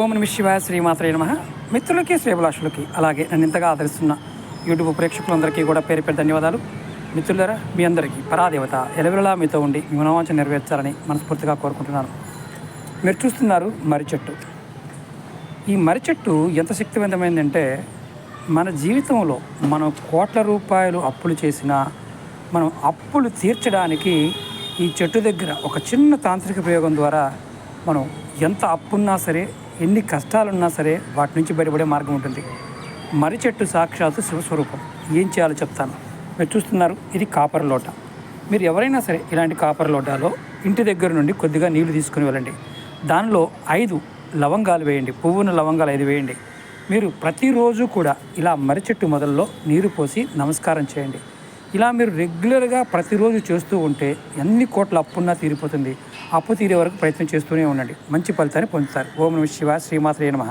ఓం నమ శివాయ శ్రీమాత్రే నమ. మిత్రులకి శ్రీభిలాషులకి అలాగే నన్ను ఇంతగా ఆదరిస్తున్న యూట్యూబ్ ప్రేక్షకులందరికీ కూడా పేరు పేరు ధన్యవాదాలు. మిత్రులరా మీ అందరికీ పరాదేవత ఎలవెలలా మీతో ఉండి మీ మనోవాంఛ నెరవేర్చాలని మనస్ఫూర్తిగా కోరుకుంటున్నాను. మీరు చూస్తున్నారు మర్రి చెట్టు ఈ మర్రి చెట్టు ఎంత శక్తివంతమైందంటే మన జీవితంలో మనం కోట్ల రూపాయలు అప్పులు చేసినా మనం అప్పులు తీర్చడానికి ఈ చెట్టు దగ్గర ఒక చిన్న తాంత్రిక ప్రయోగం ద్వారా మనం ఎంత అప్పున్నా సరే ఎన్ని కష్టాలున్నా సరే వాటి నుంచి బయటపడే మార్గం ఉంటుంది. మర్రి చెట్టు సాక్షాత్తు శివస్వరూపం. ఏం చేయాలో చెప్తాను. మీరు చూస్తున్నారు ఇది కాపర్ లోట. మీరు ఎవరైనా సరే ఇలాంటి కాపర్ లోటాలో ఇంటి దగ్గర నుండి కొద్దిగా నీళ్ళు తీసుకుని వెళ్ళండి. దానిలో ఐదు లవంగాలు వేయండి. పువ్వున లవంగాలు ఐదు వేయండి. మీరు ప్రతిరోజు కూడా ఇలా మర్రి చెట్టు మొదల్లో నీరు పోసి నమస్కారం చేయండి. ఇలా మీరు రెగ్యులర్గా ప్రతిరోజు చేస్తూ ఉంటే ఎన్ని కోట్ల అప్పున్నా తీరిపోతుంది. అప్పు తీరే వరకు ప్రయత్నం చేస్తూనే ఉండండి. మంచి ఫలితాన్ని పొందుతారు. ఓం నమ శివ శ్రీమాత్రే నమ.